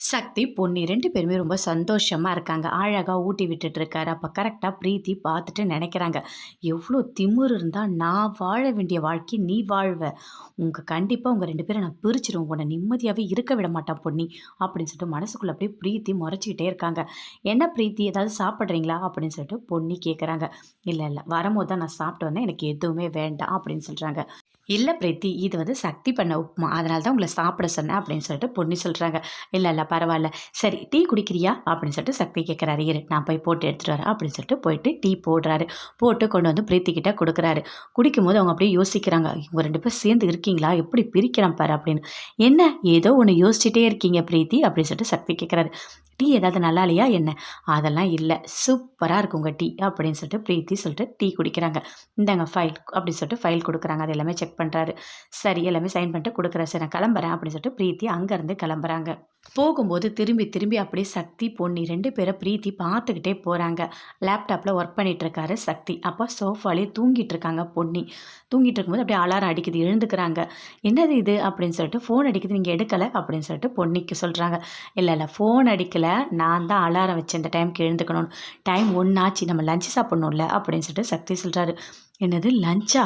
சக்தி, பொன்னி ரெண்டு பேருமே ரொம்ப சந்தோஷமாக இருக்காங்க. அழகாக ஊட்டி விட்டுட்டு இருக்காரு. அப்போ கரெக்டாக பிரீத்தி பார்த்துட்டு நினைக்கிறாங்க எவ்வளோ திமிரு இருந்தால் நான் வாழ வேண்டிய வாழ்க்கை நீ வாழ்வ. உங்கள் கண்டிப்பாக உங்கள் ரெண்டு பேரும் நான் பிரிச்சுருவேன். உன்னை நிம்மதியாகவே இருக்க விட மாட்டான் பொன்னி." அப்படின்னு சொல்லிட்டு மனசுக்குள்ளே அப்படியே பிரீத்தி முறைச்சிக்கிட்டே இருக்காங்க. "என்ன பிரீத்தி ஏதாவது சாப்பிட்றீங்களா அப்படின்னு சொல்லிட்டு பொன்னி கேட்குறாங்க. இல்லை இல்லை வரும்போது தான் நான் சாப்பிட்டு வந்தேன். எனக்கு எதுவுமே வேண்டாம்." அப்படின்னு சொல்கிறாங்க இல்லை பிரீத்தி, இது வந்து சக்தி பண்ண உப்புமா. அதனால தான் உங்களை சாப்பிட சொன்னேன்." அப்படின்னு சொல்லிட்டு பொன்னி சொல்கிறாங்க இல்லை இல்லை பரவாயில்ல சரி டீ குடிக்கிறியா?" அப்படின்னு சொல்லிட்டு சக்தி கேட்குறாரு. "இரு நான் போய் போட்டு எடுத்துகிட்டு வரேன்." அப்படின்னு சொல்லிட்டு போயிட்டு டீ போடுறாரு. போட்டு கொண்டு வந்து பிரீத்தி கிட்ட கொடுக்குறாரு குடிக்கும்போது அவங்க அப்படியே யோசிக்கிறாங்க. "இவங்க ரெண்டு பேரும் சேர்ந்து இருக்கீங்களா? எப்படி பிரிக்கிறான் பாரு." அப்படின்னு. "என்ன ஏதோ ஒன்று யோசிச்சுட்டே இருக்கீங்க பிரீத்தி?" அப்படின்னு சொல்லிட்டு சக்தி கேட்குறாரு. "டீ ஏதாவது நல்லா இல்லையா என்ன?" "அதெல்லாம் இல்லை சூப்பராக இருக்குங்க டீ." அப்படின்னு சொல்லிட்டு பிரீத்தி சொல்லிட்டு டீ குடிக்கிறாங்க. "இந்தாங்க ஃபைல்." அப்படின்னு சொல்லிட்டு ஃபைல் கொடுக்குறாங்க அது எல்லாமே செக் பண்ணுறாரு சரி எல்லாமே சைன் பண்ணிட்டு கொடுக்குறேன் "சரி நான் கிளம்புறேன்." அப்படின்னு சொல்லிட்டு பிரீத்தி அங்கேருந்து கிளம்புறாங்க. போகும்போது திரும்பி திரும்பி அப்படியே சக்தி, பொன்னி ரெண்டு பேரை பிரீத்தி பார்த்துக்கிட்டே போகிறாங்க லேப்டாப்பில் ஒர்க் பண்ணிகிட்ருக்காரு சக்தி. அப்போ சோஃபாலேயே தூங்கிட்டு இருக்காங்க பொன்னி. தூங்கிட்டு இருக்கும்போது அப்படியே அலாரம் அடிக்குது. எழுந்துக்கிறாங்க. "என்னது இது?" அப்படின்னு சொல்லிட்டு "ஃபோன் அடிக்குது. நீங்கள் எடுக்கலை அப்படின்னு சொல்லிட்டு பொன்னிக்கு சொல்கிறாங்க இல்லை இல்லை ஃபோன் அடிக்கல. நான் தான் அலாரம் வச்சேன் இந்த டைம்க்கு எழுந்துக்கணும்னு. டைம் 1 ஆச்சு. நம்ம லஞ்ச் சாப்பிட்ணும்ல அப்படின்னு சொல்லிட்டு சக்தி சொல்கிறாரு "என்னது லஞ்சா?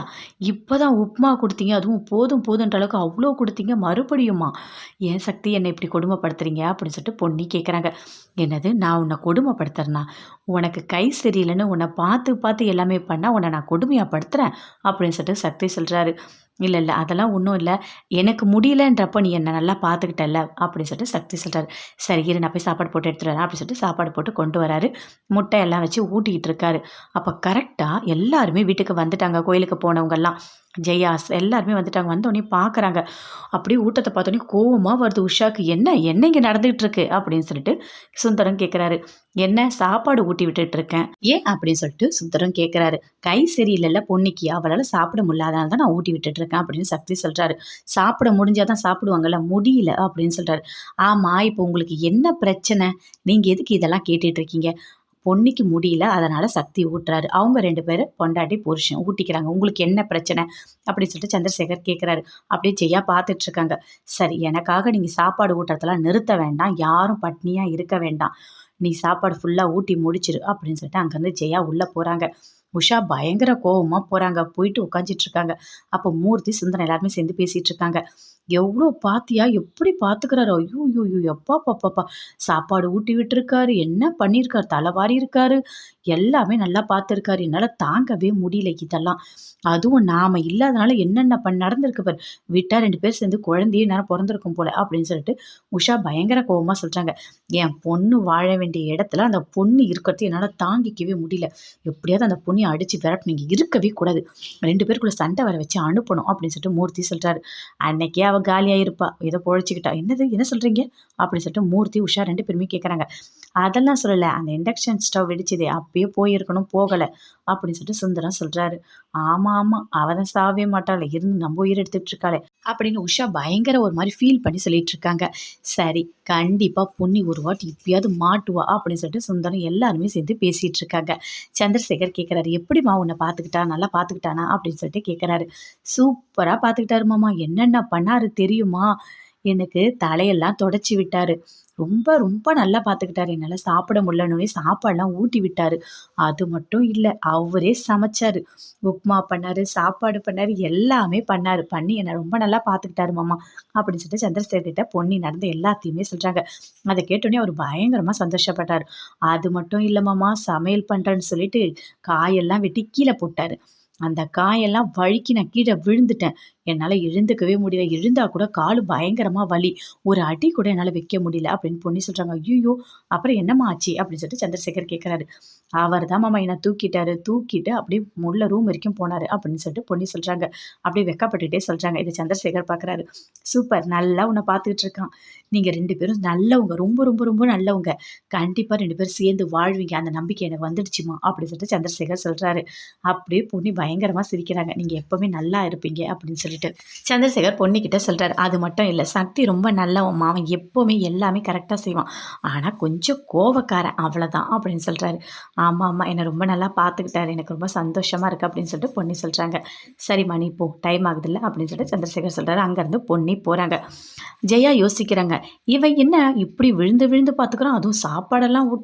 இப்போ தான் உப்புமா கொடுத்தீங்க அதுவும் போதும் போதுன்ற அளவுக்கு அவ்வளோ கொடுத்தீங்க மறுபடியுமா? ஏன் சக்தி என்னை இப்படி கொடுமைப்படுத்துறீங்க?" அப்படின்னு சொல்லிட்டு பொண்ணி கேட்குறாங்க. "என்னது நான் உன்ன கொடுமைப்படுத்துறேன்னா உனக்கு கை சரியில்லைன்னு உன்னை பார்த்து பார்த்து எல்லாமே பண்ணால் உன்னை நான் கொடுமையாக படுத்துறேன்?" அப்படின்னு சொல்லிட்டு சக்தி சொல்கிறாரு இல்லை இல்லை அதெல்லாம் ஒன்றும் இல்லை எனக்கு முடியலன்றப்ப நீ என்னை நல்லா பார்த்துக்கிட்டல அப்படின்னு சொல்லிட்டு சக்தி சொல்கிறார் "சரி இரு நான் போய் சாப்பாடு போட்டு எடுத்துட்டு வரேன்." அப்படின்னு சொல்லிட்டு சாப்பாடு போட்டு கொண்டு வராரு. முட்டை எல்லாம் வச்சு ஊட்டிக்கிட்டு இருக்காரு. அப்போ கரெக்டாக எல்லாருமே வீட்டுக்கு வந்துட்டாங்க. கோயிலுக்கு போனவங்கெல்லாம் ஜெயாஸ் எல்லாருமே வந்துட்டாங்க. வந்தோடனே பார்க்குறாங்க. அப்படியே ஊட்டத்தை பார்த்தோன்னே கோவமாக வருது உஷாக்கு. "என்ன என்ன இங்கே நடந்துகிட்டு இருக்கு?" அப்படின்னு சொல்லிட்டு சுந்தரம் கேட்குறாரு. "என்ன சாப்பாடு ஊட்டி விட்டுட்டு இருக்கேன்." "ஏன்?" அப்படின்னு சொல்லிட்டு சுந்தரம் கேட்குறாரு. "கை சரியில்லைல்ல பொண்ணுக்கு அவளால் சாப்பிட முடியல. தான் நான் ஊட்டி விட்டுட்டு இருக்கேன்." அப்படின்னு சக்தி சொல்கிறாரு "சாப்பிட முடிஞ்சால் தான் சாப்பிடுவாங்கல்ல. முடியல." அப்படின்னு சொல்கிறாரு ஆமாம் இப்போ உங்களுக்கு என்ன பிரச்சனை? நீங்கள் எதுக்கு இதெல்லாம் கேட்டுட்ருக்கீங்க பொன்னிக்கு முடியல. அதனால் சக்தி ஊட்டுறாரு. அவங்க ரெண்டு பேரும் பொண்டாட்டி, புருஷன் ஊட்டிக்கிறாங்க. "உங்களுக்கு என்ன பிரச்சனை?" அப்படின்னு சொல்லிட்டு சந்திரசேகர் கேட்குறாரு. அப்படியே ஜெயா பார்த்துட்டு இருக்காங்க. "சரி எனக்காக நீங்கள் சாப்பாடு ஊட்டுறதெல்லாம் நிறுத்த வேண்டாம். யாரும் பட்னியாக இருக்க வேண்டாம். நீ சாப்பாடு ஃபுல்லாக ஊட்டி முடிச்சிரு." அப்படின்னு சொல்லிட்டு அங்கேருந்து ஜெயா உள்ளே போகிறாங்க உஷா பயங்கர கோபமாக போகிறாங்க போயிட்டு உட்காந்துட்டு இருக்காங்க. அப்போ மூர்த்தி, சுந்தரம் எல்லாருமே சேர்ந்து பேசிகிட்டு இருக்காங்க. எவ்வளோ பாத்தியா? எப்படி பார்த்துக்கிறாரு? எப்பா பாப்பாப்பா சாப்பாடு ஊட்டி விட்டுருக்காரு. என்ன பண்ணியிருக்காரு? தலைவாரி இருக்காரு. எல்லாமே நல்லா பார்த்துருக்காரு. என்னால் தாங்கவே முடியல இதெல்லாம். அதுவும் நாம் இல்லாதனால என்னென்ன பண் நடந்திருக்கு பாரு. விட்டால் ரெண்டு பேர் சேர்ந்து குழந்தையே நேரம் பிறந்திருக்கும் போல." அப்படின்னு சொல்லிட்டு உஷா பயங்கர கோபமாக சொல்கிறாங்க "என் பொண்ணு வாழ வேண்டிய இடத்துல அந்த பொண்ணு இருக்கிறது என்னால் தாங்கிக்கவே முடியல. எப்படியாவது அந்த பொண்ணை அடித்து விரட்டணும். இங்கே இருக்கவே கூடாது. ரெண்டு பேருக்குள்ளே சண்டை வர வச்சு அனுப்பணும்." அப்படின்னு சொல்லிட்டு மூர்த்தி சொல்கிறாரு "அன்னைக்கே அவள் காலியா இருப்பா. ஏதோ பொழைச்சிக்கிட்டா "என்னது? என்ன சொல்றீங்க?" அப்படின்னு சொல்லிட்டு மூர்த்தி, உஷா ரெண்டு பேருமே கேட்குறாங்க. "அதெல்லாம் சொல்லலை அந்த இண்டக்ஷன் ஸ்டவ் வெடிச்சதே அப்பயே போயிருக்கணும். போகலை அப்படின்னு சொல்லிட்டு சுந்தரம் சொல்கிறாரு ஆமாம் ஆமாம் அவ தான் சாவவே மாட்டாளே. இருந்து நம்ம உயிர் எடுத்துட்டு இருக்காளே." அப்படின்னு உஷா பயங்கர ஒரு மாதிரி ஃபீல் பண்ணி சொல்லிட்டு இருக்காங்க. "சரி கண்டிப்பாக பொன்னி ஒரு வாட்டி இப்பயாவது மாட்டுவா." அப்படின்னு சொல்லிட்டு சுந்தரம் எல்லாருமே சேர்ந்து பேசிகிட்டு இருக்காங்க. சந்திரசேகர் கேட்குறாரு. "எப்படிம்மா உன்னை பார்த்துக்கிட்டா? நல்லா பார்த்துக்கிட்டானா?" அப்படின்னு சொல்லிட்டு கேட்குறாரு. சூப்பராக பார்த்துக்கிட்டாரு மாமா. என்னென்ன பண்ணாரு தெரியுமா? எனக்கு தலையெல்லாம் தொடச்சி விட்டாரு. ரொம்ப ரொம்ப நல்லா பார்த்துக்கிட்டாரு. என்னால் சாப்பிட முடியலன்னு சாப்பாடெலாம் ஊட்டி விட்டார் அது மட்டும் இல்லை அவரே சமைச்சார் உப்புமா பண்ணாரு, சாப்பாடு பண்ணார் எல்லாமே பண்ணார் பண்ணி என்ன ரொம்ப நல்லா பார்த்துக்கிட்டாரு மாமா." அப்படின்னு சொல்லிட்டு சந்திரசேகர்கிட்ட பொண்ணி பொன்னி நடந்த எல்லாத்தையுமே சொல்கிறாங்க அதை கேட்டோடனே அவர் பயங்கரமாக சந்தோஷப்பட்டார் "அது மட்டும் இல்லை மாமா. சமையல் பண்ணுறேன்னு சொல்லிட்டு காயெல்லாம் வெட்டி கீழே போட்டார் அந்த காயெல்லாம் வழுக்கி நான் கீழே விழுந்துட்டேன். என்னால் எழுந்துக்கவே முடியல. எழுந்தால் கூட காலு பயங்கரமாக வலி. ஒரு அடி கூட என்னால் வைக்க முடியல." அப்படின்னு பொன்னி சொல்கிறாங்க ஐயோ அப்புறம் என்னம்மா ஆச்சு?" அப்படின்னு சொல்லிட்டு சந்திரசேகர் கேட்குறாரு. "அவர் தான் மாமா என்னை தூக்கிட்டாரு. தூக்கிட்டு அப்படியே முள்ள ரூம் வரைக்கும் போனார் அப்படின்னு சொல்லிட்டு பொன்னி சொல்கிறாங்க அப்படியே வெக்கப்பட்டுகிட்டே சொல்கிறாங்க இதை சந்திரசேகர் பார்க்குறாரு. "சூப்பர். நல்லா உன்னை பார்த்துக்கிட்டு இருக்கான். நீங்கள் ரெண்டு பேரும் நல்லவங்க. ரொம்ப ரொம்ப ரொம்ப நல்லவங்க. கண்டிப்பாக ரெண்டு பேரும் சேர்ந்து வாழ்வீங்க. அந்த நம்பிக்கை எனக்கு வந்துடுச்சுமா அப்படின்னு சொல்லிட்டு சந்திரசேகர் சொல்கிறாரு அப்படியே பொன்னி பயங்கரமாக சிரிக்கிறாங்க. நீங்கள் எப்போவுமே நல்லா இருப்பீங்க அப்படின்னு சொல்லிட்டு சந்திரசேகர் பொண்ணுக்கிட்ட சொல்கிறாரு அது மட்டும் இல்லை சக்தி ரொம்ப நல்லவன் மாவன் எப்போவுமே எல்லாமே கரெக்டாக செய்வான். ஆனால் கொஞ்சம் கோவக்காரன் அவ்வளோதான் அப்படின்னு சொல்கிறாரு ஆமாம் ஆமாம் என்னை ரொம்ப நல்லா பார்த்துக்கிட்டாரு எனக்கு ரொம்ப சந்தோஷமாக இருக்குது அப்படின்னு சொல்லிட்டு பொண்ணு சொல்கிறாங்க சரி மணி போ. டைம் ஆகுதுல்ல அப்படின்னு சொல்லிட்டு சந்திரசேகர் சொல்கிறாரு அங்கேருந்து பொன்னி போகிறாங்க ஜெயா யோசிக்கிறாங்க. இவன் என்ன இப்படி விழுந்து விழுந்து பார்த்துக்குறான் அதுவும் சாப்பாடெல்லாம் ஊட்டுறோம்